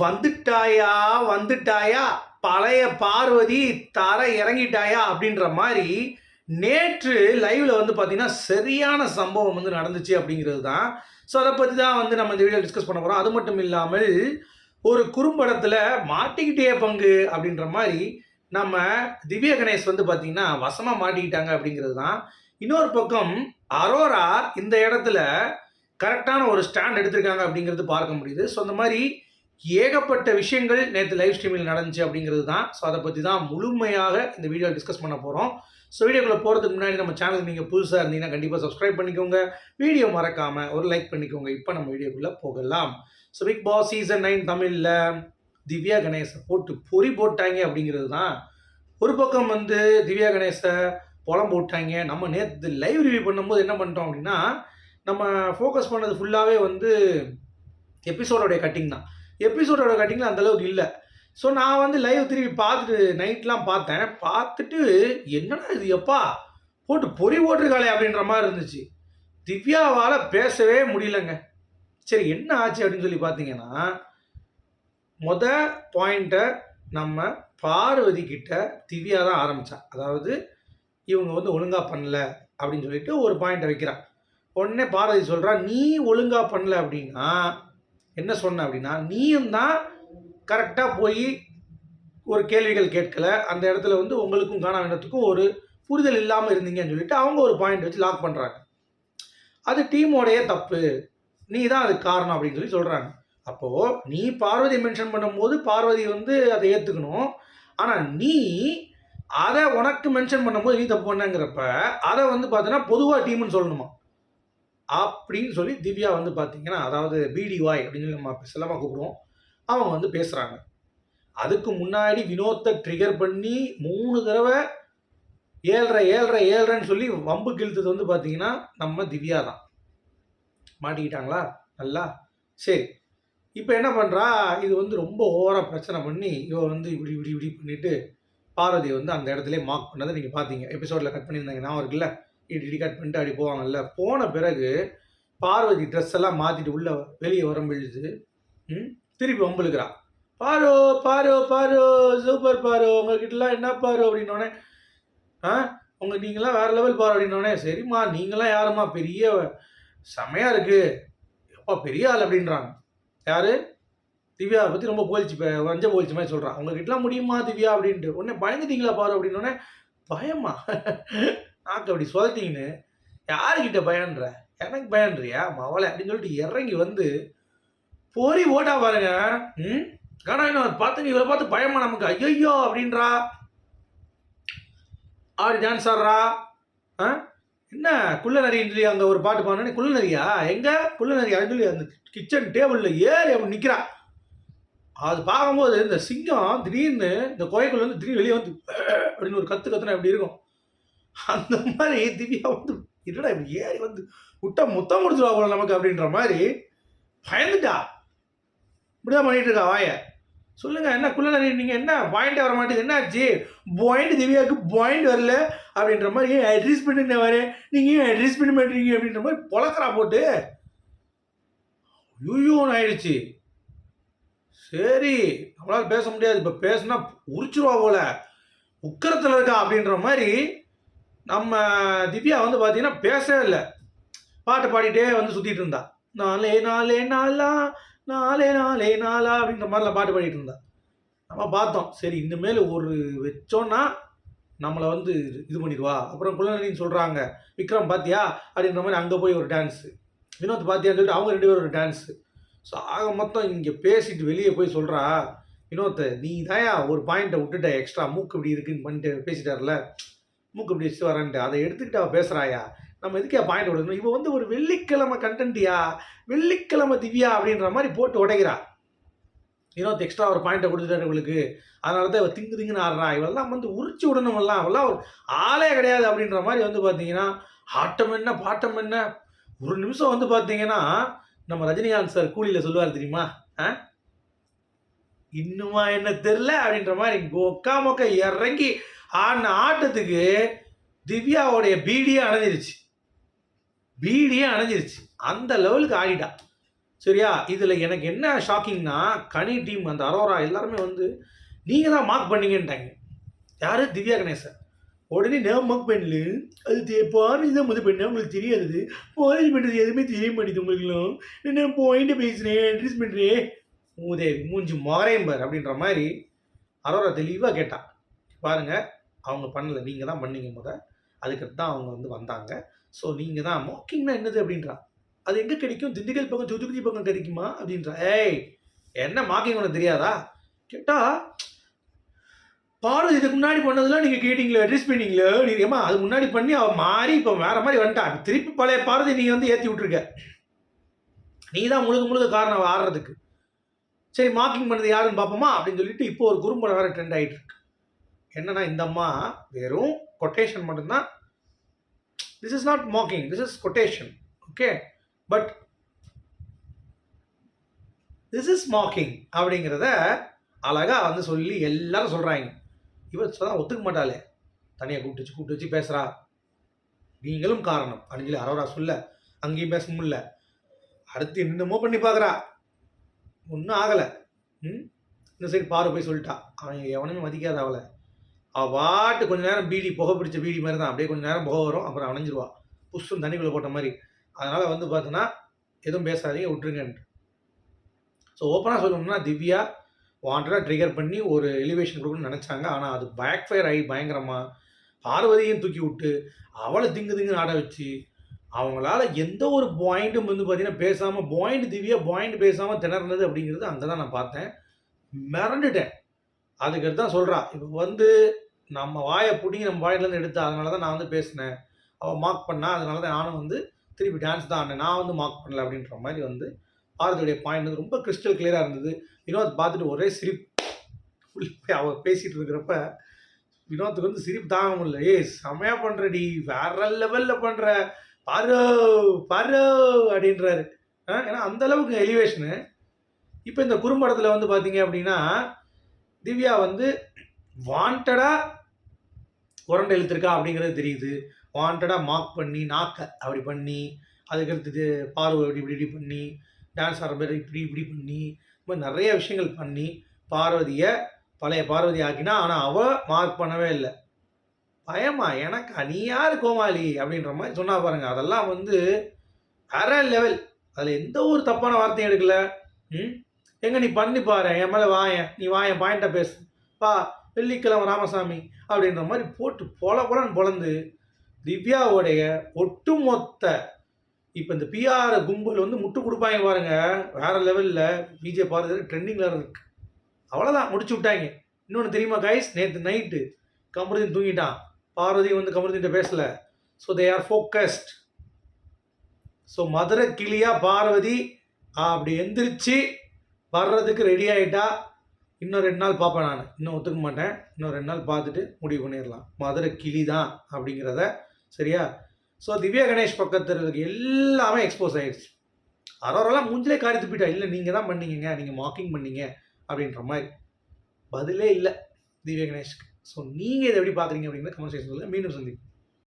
வந்துட்டாயா வந்துட்டாயா? பழைய பார்வதி தர இறங்கிட்டாயா அப்படின்ற மாதிரி நேற்று லைவ்ல வந்து பார்த்தீங்கன்னா சரியான சம்பவம் வந்து நடந்துச்சு அப்படிங்கிறது தான். ஸோ அதை பற்றி தான் வந்து நம்ம இந்த வீடியோ டிஸ்கஸ் பண்ண போகிறோம் அது மட்டும் இல்லாமல் ஒரு குறும்படத்தில் மாட்டிக்கிட்டே பங்கு அப்படின்ற மாதிரி நம்ம திவ்ய கணேஷ் வந்து பார்த்தீங்கன்னா வசமாக மாட்டிக்கிட்டாங்க அப்படிங்கிறது தான். இன்னொரு பக்கம் அரோரா இந்த இடத்துல கரெக்டான ஒரு ஸ்டாண்ட் எடுத்திருக்காங்க அப்படிங்கிறது பார்க்க முடியுது. ஸோ அந்த மாதிரி ஏகப்பட்ட விஷயங்கள் நேற்று லைவ் ஸ்ட்ரீமில் நடந்துச்சு அப்படிங்கிறது தான் ஸோ அதை பற்றி தான் முழுமையாக இந்த வீடியோவில் டிஸ்கஸ் பண்ண போகிறோம் ஸோ வீடியோக்குள்ளே போகிறதுக்கு முன்னாடி நம்ம சேனலுக்கு நீங்கள் புதுசாக இருந்தீங்கன்னா கண்டிப்பாக சப்ஸ்கிரைப் பண்ணிக்கோங்க. வீடியோ மறக்காமல் ஒரு லைக் பண்ணிக்கோங்க. இப்போ நம்ம வீடியோக்குள்ளே போகலாம். So Bigg Boss season nine தமிழில் திவ்யா கணேசை போட்டு பொறி போட்டாங்க அப்படிங்கிறது தான் ஒரு பக்கம் வந்து திவ்யா கணேசை புலம் போட்டாங்க. நம்ம நேற்று லைவ் ரிவ்யூ பண்ணும்போது என்ன பண்ணிட்டோம் அப்படின்னா நம்ம ஃபோக்கஸ் பண்ணது ஃபுல்லாகவே வந்து எபிசோடோடைய கட்டிங் தான். எபிசோடோட கட்டிங்கில் அந்தளவுக்கு இல்லை. ஸோ நான் வந்து லைவ் திரும்பி பார்த்துட்டு நைட்லாம் பார்த்தேன். பார்த்துட்டு என்னடா இது எப்பா? போட்டு பொறி ஓட்டுருக்காளே அப்படின்ற மாதிரி இருந்துச்சு. திவ்யாவால் பேசவே முடியலங்க. சரி என்ன ஆச்சு அப்படின்னு சொல்லி பார்த்தீங்கன்னா மொத பாயிண்ட்டை நம்ம பார்வதி கிட்ட திவ்யா தான் ஆரம்பித்தான் அதாவது இவங்க வந்து ஒழுங்காக பண்ணல அப்படின்னு சொல்லிட்டு ஒரு பாயிண்ட்டை வைக்கிறான் உடனே பார்வதி சொல்கிறா நீ ஒழுங்காக பண்ணல அப்படின்னா என்ன சொன்ன அப்படின்னா நீயும் தான் கரெக்டாக போய் ஒரு கேள்விகள் கேட்கல. அந்த இடத்துல வந்து உங்களுக்கும் காண வேண்டத்துக்கும் ஒரு புரிதல் இல்லாமல் இருந்தீங்கன்னு சொல்லிட்டு அவங்க ஒரு பாயிண்ட் வச்சு லாக் பண்ணுறாங்க அது டீமோடைய தப்பு. நீ தான் அதுக்கு காரணம் அப்படின்னு சொல்லி சொல்கிறாங்க அப்போது நீ பார்வதி மென்ஷன் பண்ணும்போது பார்வதி வந்து அதை ஏற்றுக்கணும் ஆனால் நீ அதை உனக்கு மென்ஷன் பண்ணும்போது நீ தப்பு பண்ணங்கிறப்ப அதை வந்து பார்த்தீங்கன்னா பொதுவாக டீம்னு சொல்லணுமா? அப்படின்னு சொல்லி திவ்யா வந்து பார்த்தீங்கன்னா அதாவது பிடிவாய் அப்படின்னு சொல்லி நம்ம செல்லமாக கூப்பிடுவோம். அவங்க வந்து பேசுகிறாங்க அதுக்கு முன்னாடி வினோத்தை ட்ரிகர் பண்ணி மூணு தடவை ஏழ்ரை ஏழ்ரை ஏழ்ரைன்னு சொல்லி வம்பு கிழித்தது வந்து பார்த்தீங்கன்னா நம்ம திவ்யா தான். மாட்டிக்கிட்டாங்களா? நல்லா? சரி. இப்போ என்ன பண்ணுறா இது வந்து ரொம்ப ஓவராக பிரச்சனை பண்ணி இவ வந்து இப்படி இப்படி இப்படி பண்ணிவிட்டு பார்வதி வந்து அந்த இடத்துல மார்க் பண்ணதை நீங்கள் பார்த்தீங்க எபிசோடில் கட் பண்ணியிருந்தாங்க நான் இருக்குல்ல? இடி இடி கட் பண்ணிட்டு அப்படி போவாங்கல்ல. போன பிறகு பார்வதி ட்ரெஸ் எல்லாம் மாற்றிட்டு உள்ளே வெளியே வரம்பிழுது ம் திருப்பி வம்பிழுக்கிறா. பாரு பாரு பாரு சூப்பர் பாரு உங்ககிட்டலாம் என்ன பாரு அப்படின்னோடனே ஆ உங்க நீங்களாம் வேற லெவல் பாரு அப்படின்னோடனே சரிம்மா நீங்களாம் யாரும்மா பெரிய செமையாக இருக்கு. எப்பா பெரிய ஆள் அப்படின்றாங்க. யாரு? திவ்யாவை பற்றி ரொம்ப போலிச்சு பே- வஞ்ச போலிச்சு மாதிரி சொல்கிறான் உங்ககிட்டலாம் முடியுமா திவ்யா அப்படின்ட்டு. உடனே பயந்துட்டீங்களா பாரு அப்படின்னோடனே பயமா? நாக்கு அப்படி சொல்லிட்டீங்கன்னு யாருக்கிட்ட பயன்ற எனக்கு பயன்றியா மவளை அப்படின்னு சொல்லிட்டு இறங்கி வந்து பொறி ஓட்டா பாருங்க. ம்? காணா இன்னும் பார்த்துங்க இவரை பார்த்து பயமா நமக்கு? ஐயோ அப்படின்றா. ஆடி டான்ஸ் ஆடுறா. ஆ? என்ன? குள்ளநரின்னு சொல்லி அங்கே ஒரு பாட்டு பாடினே குள்ளநரியா எங்கே? குள்ளநரி அப்படின்னு சொல்லி அந்த கிச்சன் டேபிளில் ஏறி அவன் நிற்கிறா அது பார்க்கும்போது இந்த சிங்கம் திடீர்னு இந்த கோயக்குள்ள வந்து திடீர்னு வெளியே வந்து அப்படின்னு ஒரு கத்து கத்துனா எப்படி இருக்கும். அந்த மாதிரி திவ்யா வந்து என்னடா இப்படி ஏறி வந்து விட்டா முத்தம் கொடுத்துருவா போல நமக்கு? அப்படின்ற மாதிரி பயந்துட்டா. இப்படிதான் பண்ணிட்டு இருக்கா வாய. சொல்லுங்க என்ன குள்ள நீங்க என்ன பாயிண்ட் வர மாட்டேங்குது? என்ன ஆச்சு பாயிண்ட் திவ்யாவுக்கு பாயிண்ட் வரல. அப்படின்ற மாதிரி ஏன் அட்ரீஸ் பண்ணுங்க வரேன் நீங்க ஏன் அட்ரீஸ் பண்ண மாட்டீங்க அப்படின்ற மாதிரி பொழக்கிறா போட்டு யூயூன்னு ஆயிடுச்சு. சரி நம்மளால பேச முடியாது. இப்போ பேசுனா உரிச்சிருவா போல. உக்கரத்தில் இருக்கா? அப்படின்ற மாதிரி நம்ம திவ்யா வந்து பார்த்தீங்கன்னா பேசவே இல்லை. பாட்டு பாடிட்டே வந்து சுற்றிட்டு இருந்தா. நாலே நாலே நாளா நாலே நாலே நாளா அப்படின்ற மாதிரிலாம் பாட்டு பாடிட்டு இருந்தா. நம்ம பார்த்தோம். சரி இனிமேல் ஒரு வச்சோன்னா நம்மளை வந்து இது பண்ணிடுவா அப்புறம் குழந்தைன்னு சொல்கிறாங்க விக்ரம் பாத்தியா? அப்படின்ற மாதிரி அங்கே போய் ஒரு டான்ஸு வினோத் பாத்தியான்னு சொல்லிட்டு அவங்க ரெண்டு பேரும் ஒரு டான்ஸு ஸோ ஆக மொத்தம் இங்கே பேசிட்டு வெளியே போய் சொல்கிறா வினோத்தை நீ தாயா ஒரு பாயிண்ட்டை விட்டுட்ட எக்ஸ்ட்ரா மூக்கு இப்படி இருக்குன்னு பண்ணிட்டு பேசிட்டார்ல மூக்கு இப்படி வரேன்ட்டு அதை எடுத்துக்கிட்டு அவள் பேசுகிறாயா நம்ம எதுக்கே பாயிண்ட் கொடுக்கணும்? இவன் வந்து ஒரு வெள்ளிக்கிழமை கண்டென்ட்டியா வெள்ளிக்கிழமை திவ்யா அப்படின்ற மாதிரி போட்டு உடைக்கிறா. இன்னொரு எக்ஸ்ட்ரா ஒரு பாயிண்ட்டை கொடுத்துட்டாரு இவளுக்கு. அதனால தான் இவள் திங்கு திங்குன்னு ஆடுறா. இவெல்லாம் வந்து உரிச்சு விடணுமெல்லாம் அவெல்லாம் ஒரு ஆளே கிடையாது அப்படின்ற மாதிரி வந்து பார்த்தீங்கன்னா ஆட்டம் என்ன பாட்டம் என்ன? ஒரு நிமிஷம் வந்து பார்த்தீங்கன்னா நம்ம ரஜினிகாந்த் சார் கூலியில் சொல்லுவார் தெரியுமா? ஆ? இன்னுமா என்ன தெரில அப்படின்ற மாதிரி கொக்கா மொக்க இறங்கி ஆடின ஆட்டத்துக்கு திவ்யாவுடைய பீடியே அணைஞ்சிருச்சு. பீடியே அணைஞ்சிருச்சு. அந்த லெவலுக்கு ஆடிட்டா சரியா? இதில் எனக்கு என்ன ஷாக்கிங்னா கனி டீம் அந்த அரோரா எல்லாருமே வந்து நீங்கள் தான் மார்க் பண்ணீங்கன்ட்டாங்க. யார்? திவ்யா கணேசன். உடனே நான் மார்க் பண்ணல. அது தெ- தான் முதல் பண்ண உங்களுக்கு தெரியாது பாரதி பண்ணுறது எதுவுமே தெரிய மாட்டேது உங்களுக்குலாம். நான் பாயிண்ட்டை பேசுகிறேன் அட்ரஸ் பண்ணுறேன் மூதே மூஞ்சி மொறையும் பார் அப்படின்ற மாதிரி அரோரா தெளிவாக கேட்டான் பாருங்கள் அவங்க பண்ணலை நீங்கள் தான் பண்ணீங்க முத. அதுக்கடுத்து தான் அவங்க வந்து வந்தாங்க. ஸோ நீங்கள் தான் மோக்கிங்னா என்னது அப்படின்றா. அது எங்கே கிடைக்கும்? திண்டுக்கல் பக்கம் ஜோதிபதி பக்கம் கிடைக்குமா அப்படின்றா. ஏய் என்ன மாக்கிங் உனக்கு தெரியாதா? கேட்டால் பார்வதி இதுக்கு முன்னாடி பண்ணதெல்லாம் நீங்கள் கேட்டிங்களே அட்ரஸ் பண்ணீங்களே. நீங்கள் ஏமா அது முன்னாடி பண்ணி அவள் மாறி இப்போ வேற மாதிரி வந்துட்டா. திருப்பி பழைய பாரதி நீங்கள் வந்து ஏற்றி விட்ருக்க நீ தான் முழுக்க முழுக்க காரணம் ஆடுறதுக்கு சரி மார்க்கிங் பண்ணது யாருன்னு பார்ப்போமா அப்படின்னு சொல்லிட்டு இப்போ ஒரு குறும்படம் வேறு ட்ரெண்ட் ஆகிட்டு இருக்கு. என்னன்னா இந்த அம்மா வெறும் கொட்டேஷன் மட்டும்தான். This is not mocking this is quotation okay but this is mocking அப்படிங்கிறத அழகா வந்து சொல்லி எல்லாரும் சொல்கிறாங்க இவர் சொன்னால் ஒத்துக்க மாட்டாளே. தனியாக கூப்பிட்டு வச்சு கூப்பிட்டு வச்சு பேசுகிறா நீங்களும் காரணம். அப்படின்னு சொல்லி அரோரா சொல்ல அங்கேயும் பேச முடியல. அடுத்து என்னமோ பண்ணி பார்க்குறா. ஒன்றும் ஆகலை. ம்? இந்த சைடு பாரு போய் சொல்லிட்டா. அவன் எவனுமே மதிக்காத அவளை. அவள் பாட்டு கொஞ்ச நேரம் பீடி புகை பிடிச்ச பீடி மாதிரி தான் அப்படியே கொஞ்சம் நேரம் புகை வரும். அப்புறம் அணைஞ்சிருவா. புஷ்ஷும் தண்ணிக்குள்ளே போட்ட மாதிரி. அதனால் வந்து பார்த்தோன்னா எதுவும் பேசாதீங்க விட்டுருங்கன்ட்டு. ஸோ ஓப்பனாக சொல்லணும்னா திவ்யா வாண்டடாக ட்ரிகர் பண்ணி ஒரு எலிவேஷன் கொடுக்கணும்னு நினச்சாங்க. ஆனால் அது பேக் ஃபயர் ஆகி பயங்கரமாக பார்வதியும் தூக்கி விட்டு அவளை திங்கு திங்கு ஆட வச்சு அவங்களால எந்த ஒரு பாயிண்ட்டும் வந்து பார்த்தீங்கன்னா பேசாமல் பாயிண்ட் திவ்யா பாயிண்ட் பேசாமல் திணறினது அப்படிங்கிறது அங்கே தான் நான் பார்த்தேன். மிரண்டுட்டேன். அதுக்கு தான் சொல்கிறான் இப்போ வந்து நம்ம வாயை பிடிங்கி நம்ம வாயிலேருந்து எடுத்தா அதனால தான் நான் வந்து பேசினேன். அவள் மார்க் பண்ணா அதனால தான் நானும் வந்து திருப்பி டான்ஸ் தான் ஆடினேன். நான் வந்து மார்க் பண்ணல அப்படின்ற மாதிரி வந்து பாரதியுடைய பாயிண்ட் வந்து ரொம்ப கிறிஸ்டல் கிளியராக இருந்தது. வினோத் பார்த்துட்டு ஒரே சிரிப்பு. போய் அவள் பேசிகிட்டு இருக்கிறப்ப வினோத்துக்கு வந்து சிரிப்பு தாங்க முடியல. ஏய் செமையாக பண்ணுறடி வேற லெவலில் பண்ணுற பாரு பாரு அப்படின்றாரு. ஆ, ஏன்னா அந்த அளவுக்கு எலிவேஷனு இப்போ இந்த குறும்படத்தில் வந்து பார்த்தீங்க அப்படின்னா திவ்யா வந்து வாண்டடாக உரண்டை இழுத்துருக்கா? அப்படிங்கிறது தெரியுது. வாண்டடாக மார்க் பண்ணி நாக்க அப்படி பண்ணி அதுக்கடுத்து பார்வை இப்படி இப்படி இப்படி பண்ணி டான்ஸ் ஆடுற மாதிரி இப்படி இப்படி பண்ணி இது மாதிரி நிறைய விஷயங்கள் பண்ணி பார்வதியை பழைய பார்வதி ஆக்கினா ஆனால் அவள் மார்க் பண்ணவே இல்லை. பயமா? எனக்கு நீ யார் கோமாளி? அப்படின்ற மாதிரி சொன்னா பாருங்க. அதெல்லாம் வந்து வேற லெவல் அதில் எந்த ஒரு தப்பான வார்த்தையும் எடுக்கல. ம்? எங்கே நீ பண்ணி பாரு என் மேலே வாயன் நீ வாயன் பாயிண்ட்டை பேசு. பா வெள்ளிக்கிழமை ராமசாமி அப்படின்ற மாதிரி போட்டு பொல பொலன்னு பொழந்து திவ்யாவுடைய ஒட்டுமொத்த இப்போ இந்த பிஆர் கும்பல் வந்து முட்டு கொடுப்பாங்க பாருங்க. வேற லெவலில் பிஜே பாரதி ட்ரெண்டிங்கில் இருக்கு. அவ்வளோதான் முடிச்சு விட்டாங்க. இன்னொன்று தெரியுமா கைஸ் நேற்று நைட்டு கமருதீன் தூங்கிட்டான். பார்வதி வந்து கமருதீன் பேசல. So they are focused so Madurai கிளியா பார்வதி அப்படி எந்திரிச்சு வர்றதுக்கு ரெடி ஆகிட்டா இன்னும் ரெண்டு நாள் பார்ப்பேன் நான். இன்னும் ஒத்துக்க மாட்டேன். இன்னும் ரெண்டு நாள் பார்த்துட்டு முடிவு பண்ணிடலாம். மதுரை கிளி தான் அப்படிங்கிறத சரியா? ஸோ திவ்யா கணேஷ் பக்கத்தில் இருக்க எல்லாமே எக்ஸ்போஸ் ஆகிடுச்சு அரோரெல்லாம் மூஞ்சிலே காரி துப்பிட்டா இல்லை நீங்கள் தான் பண்ணீங்க நீங்கள் வாக்கிங் பண்ணீங்க. அப்படின்ற மாதிரி. பதிலே இல்லை திவ்யா கணேஷ்க்கு. ஸோ நீங்கள் இதை எப்படி பார்க்குறீங்க அப்படிங்கிற கமெண்ட் செக்ஷன் சொல்லுங்கள் மீண்டும் சந்திப்போம்.